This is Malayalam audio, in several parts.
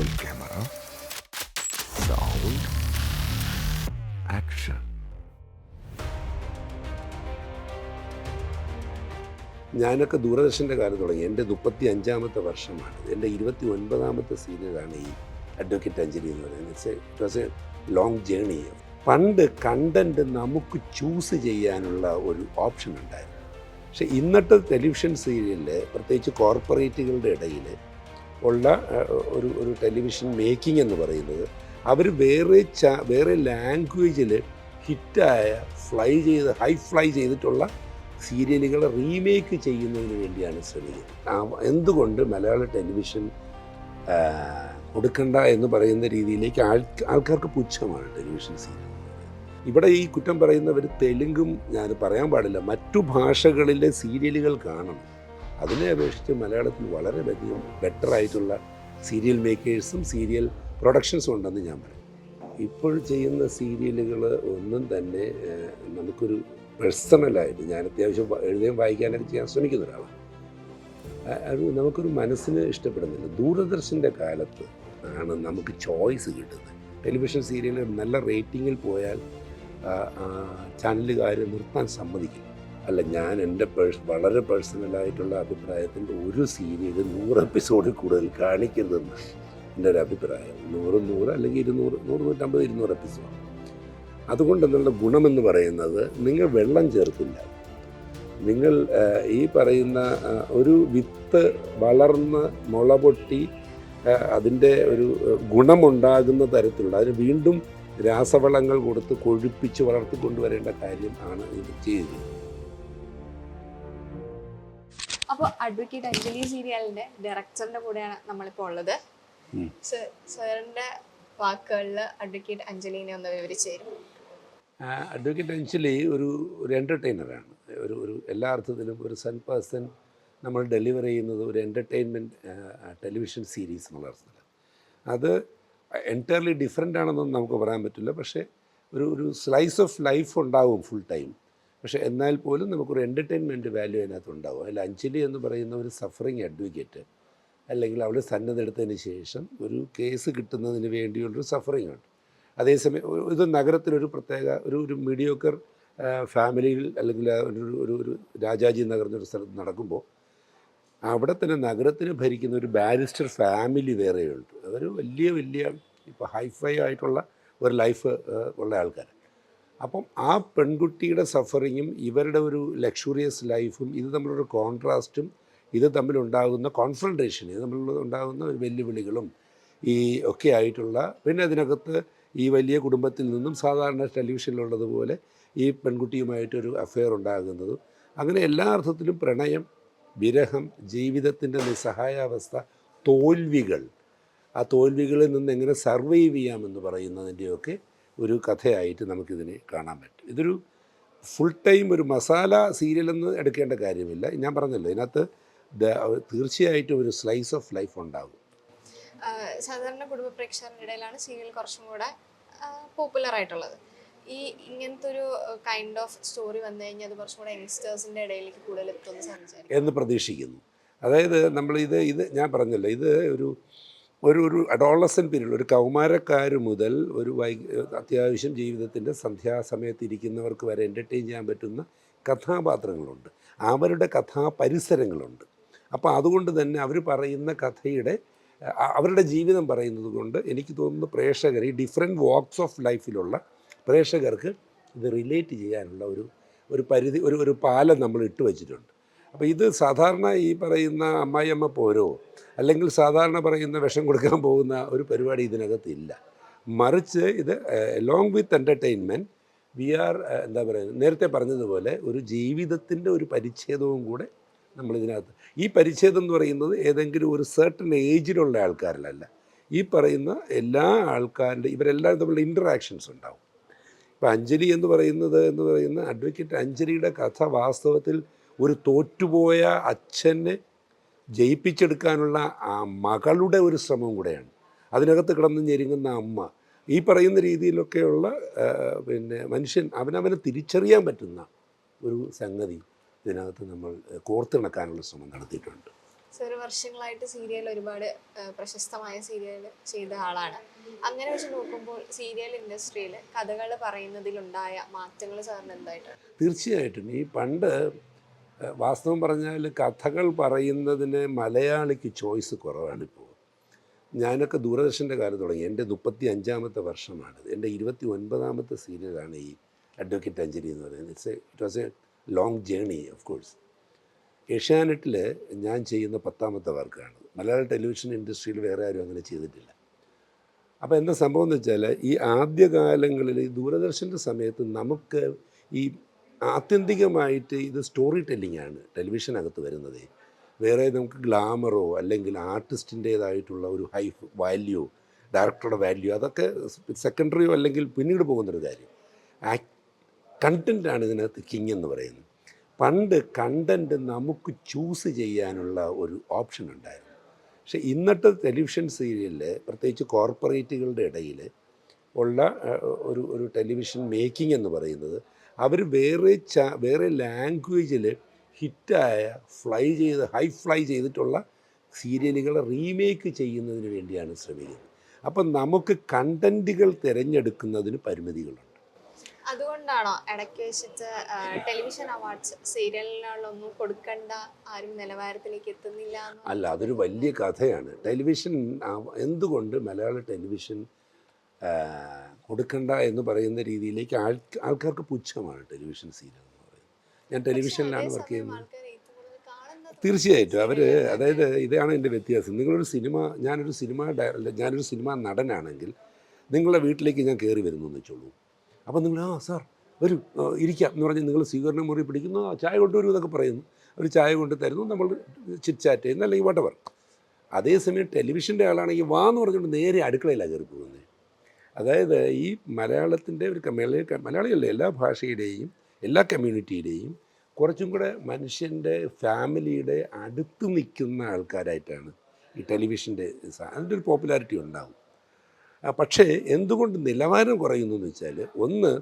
Roll camera. Sound. Action. ഞാനൊക്കെ ദൂരദർശന്റെ കാലം തുടങ്ങി എന്റെ മുപ്പത്തി അഞ്ചാമത്തെ വർഷമാണ് എന്റെ ഇരുപത്തി ഒൻപതാമത്തെ സീരിയലാണ് ഈ അഡ്വക്കേറ്റ് അഞ്ജലി എന്ന് പറയുന്നത് it was a long journey പണ്ട് കണ്ടന്റ് നമുക്ക് ചൂസ് ചെയ്യാനുള്ള ഒരു ഓപ്ഷൻ ഉണ്ടായിരുന്നു പക്ഷേ ഇന്നത്തെ ടെലിവിഷൻ സീരിയലിൽ പ്രത്യേകിച്ച് കോർപ്പറേറ്റുകളുടെ ഇടയിൽ ഉള്ള ഒരു ഒരു ടെലിവിഷൻ മേക്കിംഗ് എന്ന് പറയുന്നത് അവർ വേറെ ച വേറെ ലാംഗ്വേജിൽ ഹിറ്റായ ഫ്ലൈ ചെയ്ത് ഹൈ ഫ്ലൈ ചെയ്തിട്ടുള്ള സീരിയലുകൾ റീമേക്ക് ചെയ്യുന്നതിന് വേണ്ടിയാണ് ശ്രമിക്കുന്നത്. എന്തുകൊണ്ട് മലയാള ടെലിവിഷൻ കൊടുക്കണ്ട എന്ന് പറയുന്ന രീതിയിലേക്ക് ആൾ ആൾക്കാർക്ക് പുച്ഛമാണ് ടെലിവിഷൻ സീരിയൽ ഇവിടെ ഈ കുറ്റം പറയുന്നവർ തെലുങ്കും ഞാൻ പറയാൻ പാടില്ല മറ്റു ഭാഷകളിലെ സീരിയലുകൾ കാണണം. അതിനെ അപേക്ഷിച്ച് മലയാളത്തിൽ വളരെ അധികം ബെറ്റർ ആയിട്ടുള്ള സീരിയൽ മേക്കേഴ്സും സീരിയൽ പ്രൊഡക്ഷൻസും ഉണ്ടെന്ന് ഞാൻ പറയും. ഇപ്പോൾ ചെയ്യുന്ന സീരിയലുകൾ ഒന്നും തന്നെ നമുക്കൊരു പേഴ്സണലായിട്ട് ഞാൻ അത്യാവശ്യം എഴുതുകയും വായിക്കാനൊക്കെ ചെയ്യാൻ ശ്രമിക്കുന്ന ഒരാളാണ്. നമുക്കൊരു മനസ്സിന് ഇഷ്ടപ്പെടുന്നില്ല. ദൂരദർശന്റെ കാലത്ത് ആണ് നമുക്ക് ചോയ്സ് കിട്ടുന്നത്. ടെലിവിഷൻ സീരിയൽ നല്ല റേറ്റിങ്ങിൽ പോയാൽ ചാനലുകാർ നിർത്താൻ സമ്മതിക്കും അല്ല ഞാൻ എന്റെ പേഴ്സ് വളരെ പേഴ്സണലായിട്ടുള്ള അഭിപ്രായത്തിന്റെ ഒരു സീരീസ് നൂറ് എപ്പിസോഡിൽ കൂടുതൽ കാണിക്കരുതെന്ന് എന്റെ ഒരു അഭിപ്രായം. നൂറ് നൂറ് അല്ലെങ്കിൽ ഇരുന്നൂറ് നൂറ് നൂറ്റമ്പത് ഇരുന്നൂറ് എപ്പിസോഡ് അതുകൊണ്ട് എന്നുള്ള ഗുണമെന്ന് പറയുന്നത് നിങ്ങൾ വെള്ളം ചേർക്കില്ല നിങ്ങൾ ഈ പറയുന്ന ഒരു വിത്ത് വളർന്ന് മുള പൊട്ടി അതിന്റെ ഒരു ഗുണമുണ്ടാകുന്ന തരത്തിലുള്ള അതിന് വീണ്ടും രാസവളങ്ങൾ കൊടുത്ത് കൊഴുപ്പിച്ച് വളർത്തിക്കൊണ്ടുവരേണ്ട കാര്യം ആണ് ഇത് ചെയ്യുന്നത് അപ്പോൾ അഡ്വക്കേറ്റ് അഞ്ജലി സീരിയലിന്റെ ഡയറക്ടറിന്റെ കൂടെയാണ് നമ്മളിപ്പോൾ ഉള്ളത്. സാറിന്റെ വാക്കുകളിൽ അഡ്വക്കേറ്റ് അഞ്ജലിനെ ഒന്ന് വിവരിച്ചു അഡ്വക്കേറ്റ് അഞ്ജലി ഒരു ഒരു എന്റർടൈനറാണ് ഒരു ഒരു എല്ലാ അർത്ഥത്തിലും ഒരു സൺ പേഴ്സൺ നമ്മൾ ഡെലിവർ ചെയ്യുന്നത് ഒരു എന്റർടൈൻമെന്റ് ടെലിവിഷൻ സീരീസ് എന്നുള്ള അർത്ഥത്തിൽ അത് എന്റയർലി ഡിഫറെന്റ് ആണെന്നൊന്നും നമുക്ക് പറയാൻ പറ്റില്ല. പക്ഷേ ഒരു ഒരു സ്ലൈസ് ഓഫ് ലൈഫ് ഉണ്ടാവും ഫുൾ ടൈം പക്ഷേ എന്നാൽ പോലും നമുക്കൊരു എന്റർടൈൻമെന്റ് വാല്യൂ അതിനകത്ത് ഉണ്ടാവും. അതിൽ അഞ്ജലി എന്ന് പറയുന്ന ഒരു സഫറിങ് അഡ്വക്കേറ്റ് അല്ലെങ്കിൽ അവൾ സന്നദ്ധെടുത്തതിന് ശേഷം ഒരു കേസ് കിട്ടുന്നതിന് വേണ്ടിയുള്ളൊരു സഫറിങ് ഉണ്ട്. അതേസമയം ഇത് നഗരത്തിലൊരു പ്രത്യേക ഒരു ഒരു മീഡിയോക്കർ ഫാമിലിയിൽ അല്ലെങ്കിൽ ഒരു ഒരു ഒരു രാജാജി നഗർ എന്നൊരു സ്ഥലത്ത് നടക്കുമ്പോൾ അവിടെ തന്നെ നഗരത്തിന് ഭരിക്കുന്ന ഒരു ബാരിസ്റ്റർ ഫാമിലി വേറെയുണ്ട്. അതൊരു വലിയ വലിയ ഇപ്പോൾ ഹൈഫൈ ആയിട്ടുള്ള ഒരു ലൈഫ് ഉള്ള ആൾക്കാർ അപ്പം ആ പെൺകുട്ടിയുടെ സഫറിങ്ങും ഇവരുടെ ഒരു ലക്ഷറിയസ് ലൈഫും ഇത് തമ്മിലൊരു കോൺട്രാസ്റ്റും ഇത് തമ്മിലുണ്ടാകുന്ന കോൺഫ്രണ്ടേഷൻ ഇത് തമ്മിലുള്ള ഉണ്ടാകുന്ന വെല്ലുവിളികളും ഈ ഒക്കെ ആയിട്ടുള്ള പിന്നെ അതിനകത്ത് ഈ വലിയ കുടുംബത്തിൽ നിന്നും സാധാരണ ടെലിവിഷനിലുള്ളതുപോലെ ഈ പെൺകുട്ടിയുമായിട്ടൊരു അഫെയർ ഉണ്ടാകുന്നതും അങ്ങനെ എല്ലാ അർത്ഥത്തിലും പ്രണയം വിരഹം ജീവിതത്തിന്റെ നിസ്സഹായാവസ്ഥ തോൽവികൾ. ആ തോൽവികളിൽ നിന്ന് എങ്ങനെ സർവൈവ് ചെയ്യാമെന്ന് പറയുന്നതിന്റെയൊക്കെ ഒരു കഥയായിട്ട് നമുക്കിതിനെ കാണാൻ പറ്റും. ഇതൊരു ഫുൾ ടൈം ഒരു മസാല സീരിയലെന്ന് എടുക്കേണ്ട കാര്യമില്ല. ഞാൻ പറഞ്ഞല്ലോ ഇതിനകത്ത് തീർച്ചയായിട്ടും ഒരു സ്ലൈസ് ഓഫ് ലൈഫ് ഉണ്ടാകും. സാധാരണ കുടുംബ പ്രേക്ഷകരുടെ ഇടയിലാണ് സീരിയൽ കുറച്ചും കൂടെ പോപ്പുലർ ആയിട്ടുള്ളത്. ഈ ഇങ്ങനത്തെ ഒരു കൈൻഡ് ഓഫ് സ്റ്റോറി വന്നു കഴിഞ്ഞാൽ അത് കുറച്ചും കൂടെ യങ്സ്റ്റേഴ്സിന്റെ ഇടയിലേക്ക് കൂടുതൽ എത്തുമെന്ന് സംസാരിക്കും എന്ന് പ്രതീക്ഷിക്കുന്നു. അതായത് നമ്മൾ ഇത് ഇത് ഞാൻ പറഞ്ഞല്ലോ ഇത് ഒരു ഒരു ഒരു അഡോളസൻ പീരീഡ് ഒരു കൗമാരക്കാർ മുതൽ ഒരു വൈ അത്യാവശ്യം ജീവിതത്തിന്റെ സന്ധ്യാസമയത്ത് ഇരിക്കുന്നവർക്ക് വരെ എന്റർടൈൻ ചെയ്യാൻ പറ്റുന്ന കഥാപാത്രങ്ങളുണ്ട്. അവരുടെ കഥാപരിസരങ്ങളുണ്ട്. അപ്പോൾ അതുകൊണ്ട് തന്നെ അവർ പറയുന്ന കഥയുടെ അവരുടെ ജീവിതം പറയുന്നത് കൊണ്ട് എനിക്ക് തോന്നുന്നു പ്രേക്ഷകർ ഈ ഡിഫറെന്റ് വാക്സ് ഓഫ് ലൈഫിലുള്ള പ്രേക്ഷകർക്ക് ഇത് റിലേറ്റ് ചെയ്യാനുള്ള ഒരു ഒരു പരിധി ഒരു ഒരു പാലം നമ്മൾ ഇട്ട് വെച്ചിട്ടുണ്ട് അപ്പോൾ ഇത് സാധാരണ ഈ പറയുന്ന അമ്മായിയമ്മ പോരോ? അല്ലെങ്കിൽ സാധാരണ പറയുന്ന വിഷം കൊടുക്കാൻ പോകുന്ന ഒരു പരിപാടി ഇതിനകത്തില്ല മറിച്ച് ഇത് along with entertainment we are എന്താ പറയുക നേരത്തെ പറഞ്ഞതുപോലെ ഒരു ജീവിതത്തിന്റെ ഒരു പരിച്ഛേദവും കൂടെ നമ്മളിതിനകത്ത്. ഈ പരിച്ഛേദം എന്ന് പറയുന്നത് ഏതെങ്കിലും ഒരു സെർട്ടൺ ഏജിലുള്ള ആൾക്കാരിലല്ല. ഈ പറയുന്ന എല്ലാ ആൾക്കാരുടെ ഇവരെല്ലാം തമ്മിലുള്ള ഇന്ററാക്ഷൻസ് ഉണ്ടാവും. ഇപ്പം അഞ്ജലി എന്ന് പറയുന്നത് എന്ന് പറയുന്ന അഡ്വക്കേറ്റ് അഞ്ജലിയുടെ കഥ വാസ്തവത്തിൽ ഒരു തോറ്റുപോയ അച്ഛനെ ജയിപ്പിച്ചെടുക്കാനുള്ള ആ മകളുടെ ഒരു ശ്രമം കൂടെയാണ്. അതിനകത്ത് കിടന്ന് ഞെരുങ്ങുന്ന അമ്മ. ഈ പറയുന്ന രീതിയിലൊക്കെയുള്ള പിന്നെ മനുഷ്യൻ അവനവനെ തിരിച്ചറിയാൻ പറ്റുന്ന ഒരു സംഗതി ഇതിനകത്ത് നമ്മൾ കോർത്തിണക്കാനുള്ള ശ്രമം നടത്തിയിട്ടുണ്ട്. സർ വർഷങ്ങളായിട്ട് സീരിയൽ ഒരുപാട് പ്രശസ്തമായ സീരിയൽ ചെയ്ത ആളാണ്. അങ്ങനെ വെച്ച് നോക്കുമ്പോൾ സീരിയൽ ഇൻഡസ്ട്രിയിൽ കഥകൾ പറയുന്നതിലുണ്ടായ മാറ്റങ്ങൾ സാറിന് എന്തായിട്ടാണ് തീർച്ചയായിട്ടും. ഈ പണ്ട് വാസ്തവം പറഞ്ഞാൽ കഥകൾ പറയുന്നതിന് മലയാളിക്ക് ചോയ്സ് കുറവാണിപ്പോൾ ഞാനൊക്കെ ദൂരദർശന്റെ കാലം തുടങ്ങി. എന്റെ മുപ്പത്തി അഞ്ചാമത്തെ വർഷമാണ് എന്റെ ഇരുപത്തി ഒൻപതാമത്തെ സീരിയലാണ് ഈ അഡ്വക്കേറ്റ് അഞ്ജലി എന്ന് പറയുന്നത്. It's a it was a long journey of course ഏഷ്യാനെറ്റിൽ ഞാൻ ചെയ്യുന്ന പത്താമത്തെ വർക്കാണ് മലയാള ടെലിവിഷൻ ഇൻഡസ്ട്രിയിൽ വേറെ ആരും അങ്ങനെ ചെയ്തിട്ടില്ല. അപ്പോൾ എന്താ സംഭവം എന്ന് വെച്ചാൽ ഈ ആദ്യകാലങ്ങളിൽ ഈ ദൂരദർശന്റെ സമയത്ത് നമുക്ക് ഈ ആത്യന്തികമായിട്ട് ഇത് സ്റ്റോറി ടെല്ലിംഗ് ആണ് ടെലിവിഷനകത്ത് വരുന്നത്. വേറെ നമുക്ക് ഗ്ലാമറോ അല്ലെങ്കിൽ ആർട്ടിസ്റ്റിന്റേതായിട്ടുള്ള ഒരു ഹൈ വാല്യൂ ഡയറക്ടറുടെ വാല്യൂ അതൊക്കെ സെക്കൻഡറിയോ അല്ലെങ്കിൽ പിന്നീട് പോകുന്നൊരു കാര്യം. കണ്ടന്റാണ് ഇതിനകത്ത് കിങ് എന്ന് പറയുന്നത്. പണ്ട് കണ്ടന്റ് നമുക്ക് ചൂസ് ചെയ്യാനുള്ള ഒരു ഓപ്ഷൻ ഉണ്ടായിരുന്നു. പക്ഷേ ഇന്നത്തെ ടെലിവിഷൻ സീരിയലിൽ പ്രത്യേകിച്ച് കോർപ്പറേറ്റുകളുടെ ഇടയിൽ ഉള്ള ഒരു ഒരു ടെലിവിഷൻ മേക്കിംഗ് എന്ന് പറയുന്നത് അവർ വേറെ ച വേറെ ലാംഗ്വേജിൽ ഹിറ്റായ ഫ്ലൈ ചെയ്ത് ഹൈ ഫ്ലൈ ചെയ്തിട്ടുള്ള സീരിയലുകൾ റീമേക്ക് ചെയ്യുന്നതിന് വേണ്ടിയാണ് ശ്രമിക്കുന്നത്. അപ്പം നമുക്ക് കണ്ടന്റുകൾ തിരഞ്ഞെടുക്കുന്നതിന് പരിമിതികളുണ്ട്. അതുകൊണ്ടാണോ ഇടയ്ക്ക് വെച്ചിട്ട് ടെലിവിഷൻ അവാർഡ്സ് സീരിയലിനുള്ളൊന്നും കൊടുക്കണ്ട ആരും നിലവാരത്തിലേക്ക് എത്തുന്നില്ല അല്ല അതൊരു വലിയ കഥയാണ്. ടെലിവിഷൻ എന്തുകൊണ്ട് മലയാള ടെലിവിഷൻ കൊടുക്കണ്ട എന്ന് പറയുന്ന രീതിയിലേക്ക് ആൾ ആൾക്കാർക്ക് പുച്ഛമാണ് ടെലിവിഷൻ സീരിയൽ എന്ന് പറയുന്നത്. ഞാൻ ടെലിവിഷനിലാണ് വർക്ക് ചെയ്യുന്നത്. തീർച്ചയായിട്ടും. അവർ അതായത് ഇതാണ് എന്റെ വ്യത്യാസം. നിങ്ങളൊരു സിനിമ ഞാനൊരു സിനിമ ഡയറക്ടർ ഞാനൊരു സിനിമ നടനാണെങ്കിൽ നിങ്ങളുടെ വീട്ടിലേക്ക് ഞാൻ കയറി വരുന്നു എന്ന് വെച്ചോളൂ. അപ്പോൾ നിങ്ങൾ ആ സാർ വരൂ. ആ, ഇരിക്കാം. എന്ന് പറഞ്ഞ് നിങ്ങൾ സ്വീകരണ മുറി പിടിക്കുന്നു. ചായ കൊണ്ടുവരൂ എന്നൊക്കെ പറയുന്നു. അവർ ചായ കൊണ്ട് തരുന്നു. നമ്മൾ ചിറ്റ് ചാറ്റ് ചെയ്യുന്നു. അല്ലെങ്കിൽ വട്ടവർ അതേസമയം ടെലിവിഷന്റെ ആളാണെങ്കിൽ വാ എന്ന് പറഞ്ഞുകൊണ്ട് നേരെ അടുക്കളയിലാണ് കയറി പോകുന്നത്. അതായത് ഈ മലയാളത്തിന്റെ ഒരു ക- മലയാളികളുടെ എല്ലാ ഭാഷയുടെയും എല്ലാ കമ്മ്യൂണിറ്റിയുടെയും കുറച്ചും കൂടെ മനുഷ്യന്റെ ഫാമിലിയുടെ അടുത്ത് നിൽക്കുന്ന ആൾക്കാരായിട്ടാണ് ഈ ടെലിവിഷന്റെ അതിന്റെ ഒരു പോപ്പുലാരിറ്റി ഉണ്ടാവും. പക്ഷേ എന്തുകൊണ്ട് നിലവാരം കുറയുന്നു എന്ന് വെച്ചാൽ ഒന്ന്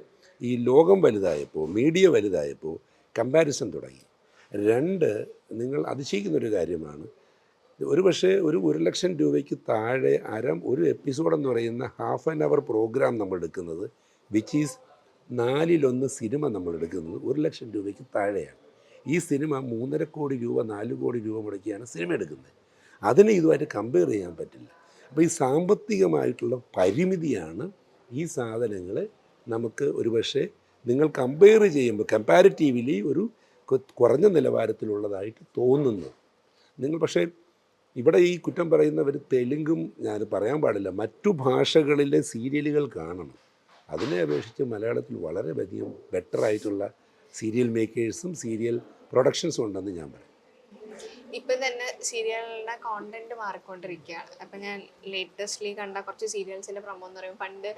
ഈ ലോകം വലുതായപ്പോൾ മീഡിയ വലുതായപ്പോൾ കമ്പാരിസൺ തുടങ്ങി. രണ്ട് നിങ്ങൾ അതിശയിക്കുന്നൊരു കാര്യമാണ് ഒരു പക്ഷേ ഒരു ഒരു ലക്ഷം രൂപയ്ക്ക് താഴെ അരം ഒരു എപ്പിസോഡ് എന്ന് പറയുന്ന ഹാഫ് ആൻ അവർ പ്രോഗ്രാം നമ്മൾ എടുക്കുന്നത് വിച്ച് ഈസ് നാലിലൊന്ന് സിനിമ നമ്മൾ എടുക്കുന്നത് ഒരു ലക്ഷം രൂപയ്ക്ക് താഴെയാണ്. ഈ സിനിമ മൂന്നര കോടി രൂപ നാല് കോടി രൂപ മുടക്കിയാണ് സിനിമ എടുക്കുന്നത്. അതിനെ ഇതുമായിട്ട് കമ്പയർ ചെയ്യാൻ പറ്റില്ല. അപ്പോൾ ഈ സാമ്പത്തികമായിട്ടുള്ള പരിമിതിയാണ് ഈ സാധനങ്ങൾ നമുക്ക് ഒരു പക്ഷേ നിങ്ങൾ കമ്പയർ ചെയ്യുമ്പോൾ കമ്പാരിറ്റീവ്ലി ഒരു കുറഞ്ഞ നിലവാരത്തിലുള്ളതായിട്ട് തോന്നുന്നു നിങ്ങൾ പക്ഷേ ഇവിടെ ഈ കുറ്റം പറയുന്നവർ തെലുങ്കും ഞാൻ പറയാൻ പാടില്ല. മറ്റു ഭാഷകളിലെ സീരിയലുകൾ കാണണം. അതിനെ അപേക്ഷിച്ച് മലയാളത്തിൽ വളരെ അധികം ബെറ്റർ ആയിട്ടുള്ള സീരിയൽ മേക്കേഴ്സും സീരിയൽ പ്രൊഡക്ഷൻസും ഉണ്ടെന്ന് ഞാൻ പറയും. ഇപ്പം തന്നെ സീരിയലുകളുടെ കോണ്ടന്റ് മാറിക്കൊണ്ടിരിക്കുകയാണ്. അപ്പം ഞാൻ ലേറ്റസ്റ്റ്ലി കണ്ട കുറച്ച് സീരിയൽസിന്റെ പ്രമോ എന്ന് പറയുമ്പോൾ പണ്ട്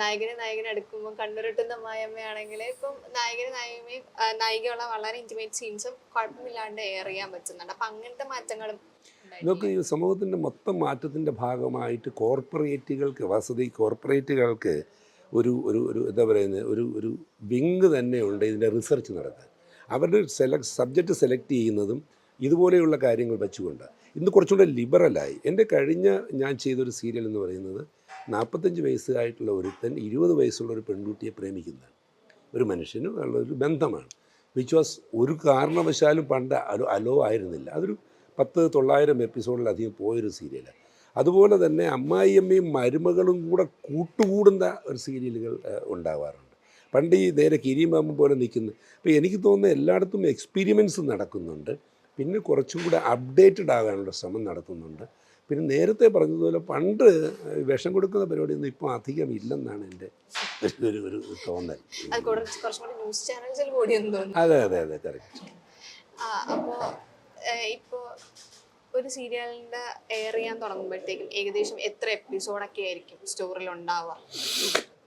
നായകനെ നായകനെ എടുക്കുമ്പോൾ കണ്ണുരുട്ടുന്ന മായമ്മയാണെങ്കിൽ ഇപ്പം നായകന് നായികയും നായികയുള്ള വളരെ ഇന്റിമേറ്റ് സീൻസും കുഴപ്പമില്ലാണ്ട് എയർ ചെയ്യാൻ പറ്റുന്നുണ്ട്. അപ്പം അങ്ങനത്തെ മാറ്റങ്ങളും. ഇതൊക്കെ ഈ സമൂഹത്തിന്റെ മൊത്തം മാറ്റത്തിന്റെ ഭാഗമായിട്ട് കോർപ്പറേറ്റുകൾക്ക് വസതി കോർപ്പറേറ്റുകൾക്ക് ഒരു ഒരു ഒരു എന്താ പറയുന്നത് ഒരു ഒരു വിങ് തന്നെയുണ്ട് ഇതിന്റെ റിസർച്ച് നടത്താൻ. അവരുടെ സെലക്ട് സബ്ജക്റ്റ് സെലക്ട് ചെയ്യുന്നതും ഇതുപോലെയുള്ള കാര്യങ്ങൾ വെച്ചുകൊണ്ട്. ഇന്ന് കുറച്ചുകൂടെ ലിബറലായി. എന്റെ കഴിഞ്ഞ ഞാൻ ചെയ്തൊരു സീരിയൽ എന്ന് പറയുന്നത് നാൽപ്പത്തഞ്ച് വയസ്സായിട്ടുള്ള ഒരുത്തൻ ഇരുപത് വയസ്സുള്ള ഒരു പെൺകുട്ടിയെ പ്രേമിക്കുന്നതാണ്. ഒരു മനുഷ്യനും ഉള്ള ഒരു ബന്ധമാണ്. വിച്ച് വാസ് ഒരു കാരണവശാലും പണ്ട് അലോ അലോ ആയിരുന്നില്ല. അതൊരു പത്ത് തൊള്ളായിരം എപ്പിസോഡിലധികം പോയൊരു സീരിയലാണ് അതുപോലെ തന്നെ അമ്മായിയമ്മയും മരുമകളും കൂടെ കൂട്ടുകൂടുന്ന ഒരു സീരിയലുകൾ ഉണ്ടാവാറുണ്ട്. പണ്ട് ഈ നേരെ കിരിമാമ്പ് പോലെ നിൽക്കുന്ന. അപ്പോൾ എനിക്ക് തോന്നുന്നത് എല്ലായിടത്തും എക്സ്പീരിമെൻസ് നടക്കുന്നുണ്ട്. പിന്നെ കുറച്ചും കൂടെ അപ്ഡേറ്റഡ് ആകാനുള്ള ശ്രമം നടത്തുന്നുണ്ട്. പിന്നെ നേരത്തെ പറഞ്ഞതുപോലെ പണ്ട് വിഷം കൊടുക്കുന്ന പരിപാടിയൊന്നും ഇപ്പോൾ അധികം ഇല്ലെന്നാണ് എന്റെ ഒരു ഒരു തോന്നൽ. തോന്നുന്നു. അതെ അതെ അതെ കറക്റ്റ്. അപ്പോൾ ഇപ്പോൾ ഒരു സീരിയലിന്റെ എയർ ചെയ്യാൻ തുടങ്ങുമ്പോഴത്തേക്കും ഏകദേശം എത്ര എപ്പിസോഡൊക്കെ ആയിരിക്കും സ്റ്റോറിൽ ഉണ്ടാവുക?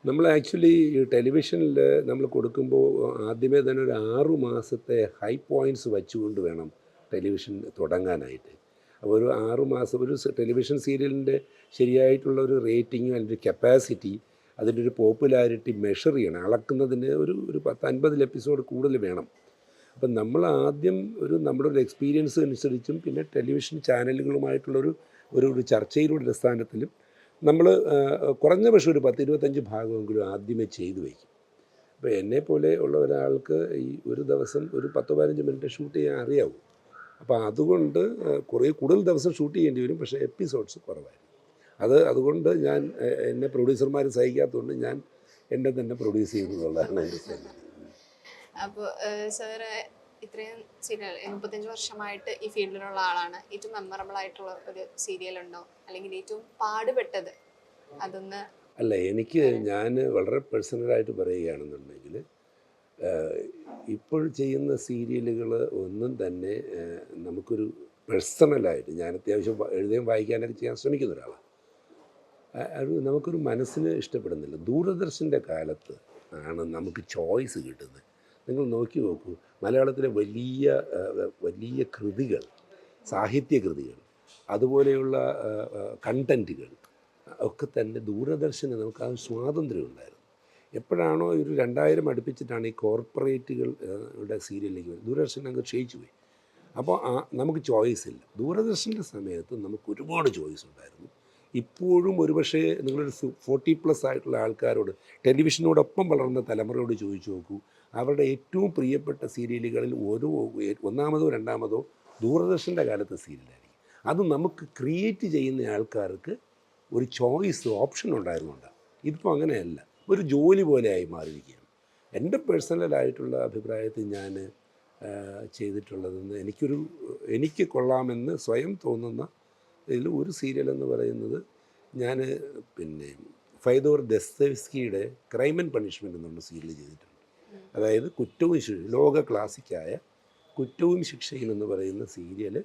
നമ്മൾ ആക്ച്വലി ടെലിവിഷനിൽ നമ്മൾ കൊടുക്കുമ്പോൾ ആദ്യമേ തന്നെ ഒരു ആറു മാസത്തെ ഹൈ പോയിന്റ്സ് വെച്ചുകൊണ്ട് വേണം ടെലിവിഷൻ തുടങ്ങാനായിട്ട്. അപ്പോൾ ഒരു ആറു മാസം ഒരു ടെലിവിഷൻ സീരിയലിന്റെ ശരിയായിട്ടുള്ള ഒരു റേറ്റിങ്ങും അതിന്റെ കപ്പാസിറ്റി അതിന്റെ ഒരു പോപ്പുലാരിറ്റി മെഷർ ചെയ്യണം. അളക്കുന്നതിന് ഒരു ഒരു പത്ത് അൻപതിൽ എപ്പിസോഡ് കൂടുതൽ വേണം. അപ്പം നമ്മൾ ആദ്യം ഒരു നമ്മുടെ ഒരു എക്സ്പീരിയൻസ് അനുസരിച്ചും പിന്നെ ടെലിവിഷൻ ചാനലുകളുമായിട്ടുള്ളൊരു ഒരു ഒരു ചർച്ചയിലൂടെ അടിസ്ഥാനത്തിലും നമ്മൾ കുറഞ്ഞ പക്ഷേ ഒരു പത്ത് ഇരുപത്തഞ്ച് ഭാഗമെങ്കിലും ആദ്യമേ ചെയ്തു വയ്ക്കും. അപ്പോൾ എന്നെ പോലെ ഉള്ള ഒരാൾക്ക് ഈ ഒരു ദിവസം ഒരു പത്ത് പതിനഞ്ച് മിനിറ്റ് ഷൂട്ട് ചെയ്യാൻ അറിയാവൂ. അപ്പോൾ അതുകൊണ്ട് കുറേ കൂടുതൽ ദിവസം ഷൂട്ട് ചെയ്യേണ്ടി വരും പക്ഷേ എപ്പിസോഡ്സ് കുറവായിരിക്കും. അത് അതുകൊണ്ട് ഞാൻ എന്നെ പ്രൊഡ്യൂസർമാർ സഹിക്കാത്തതുകൊണ്ട് ഞാൻ എന്നെ തന്നെ പ്രൊഡ്യൂസ് ചെയ്യുന്നതുള്ളതാണ് എന്റെ ശൈലി അപ്പോൾ സാറ് ഇത്രയും സീരിയൽ മുപ്പത്തഞ്ച് വർഷമായിട്ട് ഈ ഫീൽഡിലുള്ള ആളാണ്. ഏറ്റവും മെമ്മറബിൾ ആയിട്ടുള്ള ഒരു സീരിയൽ ഉണ്ടോ അല്ലെങ്കിൽ ഏറ്റവും പാടുപെട്ടത് അതൊന്ന് അല്ല എനിക്ക് ഞാൻ വളരെ പേഴ്സണലായിട്ട് പറയുകയാണെന്നുണ്ടെങ്കിൽ ഇപ്പോൾ ചെയ്യുന്ന സീരിയലുകൾ ഒന്നും തന്നെ നമുക്കൊരു പേഴ്സണലായിട്ട് ഞാൻ അത്യാവശ്യം എഴുതുകയും വായിക്കാനൊക്കെ ചെയ്യാൻ ശ്രമിക്കുന്ന ഒരാളാണ് അത് നമുക്കൊരു മനസ്സിന് ഇഷ്ടപ്പെടുന്നില്ല. ദൂരദർശന്റെ കാലത്ത് ആണ് നമുക്ക് ചോയ്സ് കിട്ടുന്നത്. നിങ്ങൾ നോക്കി നോക്കൂ. മലയാളത്തിലെ വലിയ വലിയ കൃതികൾ സാഹിത്യ കൃതികൾ അതുപോലെയുള്ള കണ്ടന്റുകൾ ഒക്കെ തന്നെ ദൂരദർശന് നമുക്ക് ആ സ്വാതന്ത്ര്യം ഉണ്ടായിരുന്നു. എപ്പോഴാണോ ഒരു രണ്ടായിരം അടുപ്പിച്ചിട്ടാണ് ഈ കോർപ്പറേറ്റുകളുടെ സീരിയലിലേക്ക് വരുന്നത്. ദൂരദർശൻ അങ്ങ് ക്ഷയിച്ചു പോയി. അപ്പോൾ ആ നമുക്ക് ചോയ്സ് ഇല്ല. ദൂരദർശന്റെ സമയത്ത് നമുക്ക് ഒരുപാട് ചോയ്സ് ഉണ്ടായിരുന്നു. ഇപ്പോഴും ഒരുപക്ഷെ നിങ്ങളൊരു ഫോർട്ടി പ്ലസ് ആയിട്ടുള്ള ആൾക്കാരോട് ടെലിവിഷനോടൊപ്പം വളർന്ന തലമുറയോട് ചോദിച്ചു നോക്കൂ. അവരുടെ ഏറ്റവും പ്രിയപ്പെട്ട സീരിയലുകളിൽ ഓരോ ഒന്നാമതോ രണ്ടാമതോ ദൂരദർശന്റെ കാലത്തെ സീരിയലായിരിക്കും. അത് നമുക്ക് ക്രിയേറ്റ് ചെയ്യുന്ന ആൾക്കാർക്ക് ഒരു ചോയ്സ് ഓപ്ഷൻ ഉണ്ടായിരുന്നുണ്ട് ഇതിപ്പോൾ അങ്ങനെയല്ല. ഒരു ജോലി പോലെയായി മാറിയിരിക്കുകയാണ്. എന്റെ പേഴ്സണലായിട്ടുള്ള അഭിപ്രായത്തിൽ ഞാൻ ചെയ്തിട്ടുള്ളതെന്ന് എനിക്കൊരു എനിക്ക് കൊള്ളാമെന്ന് സ്വയം തോന്നുന്ന ഇതിൽ ഒരു സീരിയൽ എന്ന് പറയുന്നത് ഞാൻ പിന്നെ ഫൈദോർ ദസ്തവിസ്കിയുടെ ക്രൈം ആൻഡ് പണിഷ്മെന്റ് എന്നുള്ള സീരിയൽ ചെയ്തിട്ടുണ്ട്. അതായത് കുറ്റവും ലോക ക്ലാസിക്കായ കുറ്റവും ശിക്ഷയും എന്ന് പറയുന്ന സീരിയൽ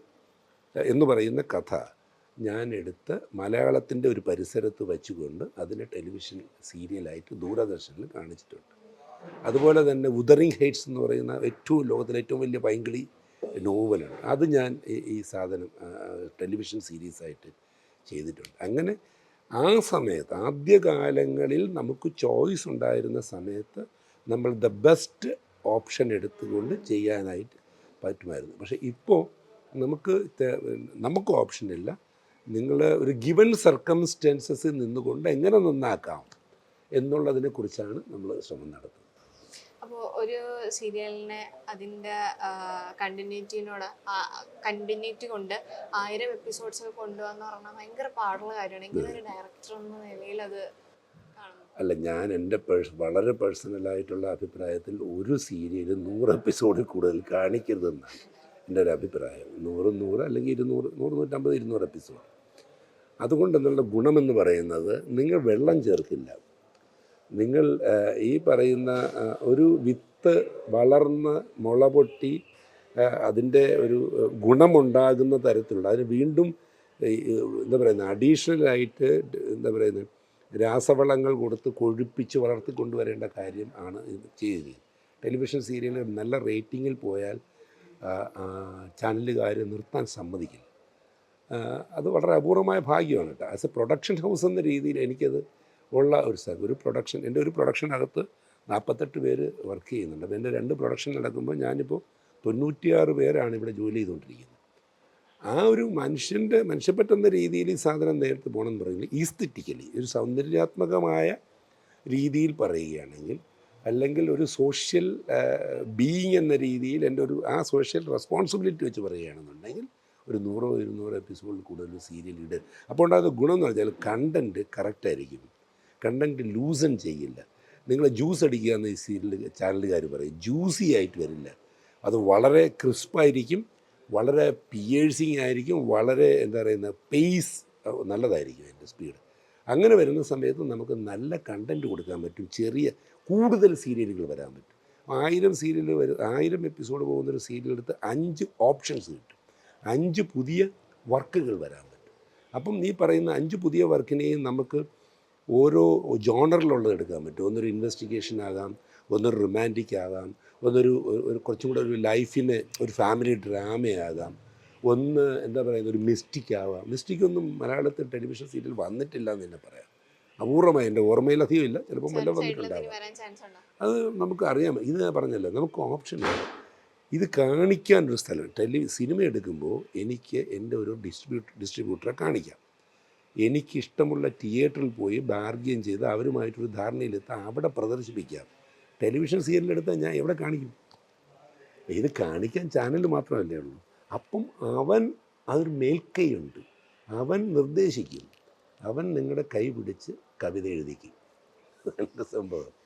എന്ന് പറയുന്ന കഥ ഞാൻ എടുത്ത് മലയാളത്തിന്റെ ഒരു പരിസരത്ത് വച്ചുകൊണ്ട് അതിനെ ടെലിവിഷൻ സീരിയലായിട്ട് ദൂരദർശനിൽ കാണിച്ചിട്ടുണ്ട്. അതുപോലെ തന്നെ ഉദറിങ് ഹെയ്റ്റ്സ് എന്ന് പറയുന്ന ഏറ്റവും ലോകത്തിലെ ഏറ്റവും വലിയ പൈങ്കിളി നോവലാണ്. അത് ഞാൻ ഈ- സാധനം ടെലിവിഷൻ സീരീസായിട്ട് ചെയ്തിട്ടുണ്ട്. അങ്ങനെ ആ സമയത്ത് ആദ്യകാലങ്ങളിൽ നമുക്ക് ചോയ്സ് ഉണ്ടായിരുന്ന സമയത്ത് നമ്മൾ ദ ബെസ്റ്റ് ഓപ്ഷൻ എടുത്തുകൊണ്ട് ചെയ്യാനായിട്ട് പറ്റുമായിരുന്നു. പക്ഷേ ഇപ്പോൾ നമുക്ക് നമുക്ക് ഓപ്ഷൻ ഇല്ല. നിങ്ങൾ ഒരു ഗിവൻ സർക്കംസ്റ്റൻസസിൽ നിന്നുകൊണ്ട് എങ്ങനെ നന്നാക്കാം എന്നുള്ളതിനെ കുറിച്ചാണ് നമ്മൾ ശ്രമം നടത്തുന്നത്. അപ്പോൾ ഒരു സീരിയലിനെ അതിന്റെ കണ്ടിന്യൂറ്റിനോട് കണ്ടിന്യൂറ്റി കൊണ്ട് ആയിരം എപ്പിസോഡ്സ് കൊണ്ടുവന്ന് പറഞ്ഞാൽ ഭയങ്കര പാടുള്ള കാര്യമാണ്. എങ്കിലും ഒരു ഡയറക്ടർ എന്ന നിലയിൽ അത് അല്ല ഞാൻ എന്റെ പേഴ്സ് വളരെ പേഴ്സണലായിട്ടുള്ള അഭിപ്രായത്തിൽ ഒരു സീരിയൽ നൂറ് എപ്പിസോഡിൽ കൂടുതൽ കാണിക്കരുതെന്നാണ് എന്റെ ഒരു അഭിപ്രായം. നൂറ് നൂറ് അല്ലെങ്കിൽ ഇരുന്നൂറ് നൂറ് നൂറ്റമ്പത് ഇരുന്നൂറ് എപ്പിസോഡ് അതുകൊണ്ട് എന്നുള്ള ഗുണമെന്ന് പറയുന്നത് നിങ്ങൾ വെള്ളം ചേർക്കില്ല. നിങ്ങൾ ഈ പറയുന്ന ഒരു വിത്ത് വളർന്ന് മുള പൊട്ടി അതിന്റെ ഒരു ഗുണമുണ്ടാകുന്ന തരത്തിലുള്ള അതിന് വീണ്ടും എന്താ പറയുന്നത് അഡീഷണലായിട്ട് എന്താ പറയുന്നത് രാസവളങ്ങൾ കൊടുത്ത് കൊഴുപ്പിച്ച് വളർത്തി കൊണ്ടുവരേണ്ട കാര്യം ആണ് ചെയ്തത്. ടെലിവിഷൻ സീരിയൽ നല്ല റേറ്റിങ്ങിൽ പോയാൽ ചാനലുകാർ നിർത്താൻ സമ്മതിക്കില്ല. അത് വളരെ അപൂർവമായ ഭാഗ്യമാണ് കേട്ടോ. ആസ് എ പ്രൊഡക്ഷൻ ഹൗസ് എന്ന രീതിയിൽ എനിക്കത് ഉള്ള ഒരു സ്ഥലം. ഒരു പ്രൊഡക്ഷൻ എന്റെ ഒരു പ്രൊഡക്ഷനകത്ത് നാൽപ്പത്തെട്ട് പേര് വർക്ക് ചെയ്യുന്നുണ്ട്. അപ്പോൾ എന്റെ രണ്ട് പ്രൊഡക്ഷൻ നടക്കുമ്പോൾ ഞാനിപ്പോൾ തൊണ്ണൂറ്റിയാറ് പേരാണ് ഇവിടെ ജോലി ചെയ്തുകൊണ്ടിരിക്കുന്നത്. ആ ഒരു മനുഷ്യന്റെ മനുഷ്യപ്പറ്റുന്ന രീതിയിൽ ഈ സാധനം നേരത്തെ പോകണമെന്ന് പറയുന്നത് ഈസ്തറ്റിക്കലി ഒരു സൗന്ദര്യാത്മകമായ രീതിയിൽ പറയുകയാണെങ്കിൽ അല്ലെങ്കിൽ ഒരു സോഷ്യൽ ബീയിങ് എന്ന രീതിയിൽ എന്റെ ഒരു ആ സോഷ്യൽ റെസ്പോൺസിബിലിറ്റി വെച്ച് പറയുകയാണെന്നുണ്ടെങ്കിൽ ഒരു നൂറോ ഇരുന്നൂറോ എപ്പിസോഡിൽ കൂടുതൽ സീരിയൽ ഇട്. അപ്പോൾ ഉണ്ടാകുന്ന ഗുണം എന്ന് പറഞ്ഞാൽ കണ്ടന്റ് കറക്റ്റായിരിക്കും കണ്ടന്റ് ലൂസൺ ചെയ്യില്ല. നിങ്ങൾ ജ്യൂസ് അടിക്കുക എന്ന് ഈ സീരിയൽ ചാനലുകാർ പറയും. ജ്യൂസി ആയിട്ട് വരില്ല. അത് വളരെ ക്രിസ്പായിരിക്കും വളരെ പിയേഴ്സിങ് ആയിരിക്കും വളരെ എന്താ പറയുന്ന പേസ് നല്ലതായിരിക്കും അതിന്റെ സ്പീഡ് അങ്ങനെ വരുന്ന സമയത്ത് നമുക്ക് നല്ല കണ്ടന്റ് കൊടുക്കാൻ പറ്റും ചെറിയ കൂടുതൽ സീരിയലുകൾ വരാൻ പറ്റും. ആയിരം സീരിയൽ വരും ആയിരം എപ്പിസോഡ് പോകുന്നൊരു സീരിയൽ എടുത്ത് അഞ്ച് ഓപ്ഷൻസ് കിട്ടും. അഞ്ച് പുതിയ വർക്കുകൾ വരാൻ പറ്റും. അപ്പം നീ പറയുന്ന അഞ്ച് പുതിയ വർക്കിനെയും നമുക്ക് ഓരോ ജോണറിലുള്ളത് എടുക്കാൻ പറ്റും. ഒന്നൊരു ഇൻവെസ്റ്റിഗേഷൻ ആകാം ഒന്നൊരു റൊമാന്റിക് ആകാം ഒന്നൊരു ഒരു- ഒരു കുറച്ചും കൂടെ ഒരു ലൈഫിനെ ഒരു ഫാമിലി ഡ്രാമയാകാം. ഒന്ന് എന്താ പറയുന്നത് ഒരു മിസ്റ്റിക് ആവാം മിസ്റ്റിക് ഒന്നും മലയാളത്തിൽ ടെലിവിഷൻ സീരിയൽ വന്നിട്ടില്ല എന്ന് തന്നെ പറയാം. അപൂർവമായി എന്റെ ഓർമ്മയിൽ അധികം ഇല്ല. ചിലപ്പോൾ വല്ല വന്നിട്ടുണ്ടാവും. അത് നമുക്ക് അറിയാം ഇത് ഞാൻ പറഞ്ഞല്ലോ നമുക്ക് ഓപ്ഷൻ ഇല്ല. ഇത് കാണിക്കാനൊരു സ്ഥലം. ടെലി സിനിമ എടുക്കുമ്പോൾ എനിക്ക് എന്റെ ഒരു ഡിസ്ട്രിബ്യൂട്ട് ഡിസ്ട്രിബ്യൂട്ടറെ കാണിക്കാം. എനിക്കിഷ്ടമുള്ള തിയേറ്ററിൽ പോയി ബാർഗെയിൻ ചെയ്ത് അവരുമായിട്ടൊരു ധാരണയിലെത്താൻ അവിടെ പ്രദർശിപ്പിക്കാം. ടെലിവിഷൻ സീരിയലെടുത്താൽ ഞാൻ എവിടെ കാണിക്കും? ഇത് കാണിക്കാൻ ചാനൽ മാത്രമല്ലേ ഉള്ളൂ. അപ്പം അവൻ അതൊരു മേൽക്കൈയുണ്ട്. അവൻ നിർദ്ദേശിക്കും. അവൻ നിങ്ങളുടെ കൈ പിടിച്ച് കവിത എഴുതിക്കും. സംഭവം.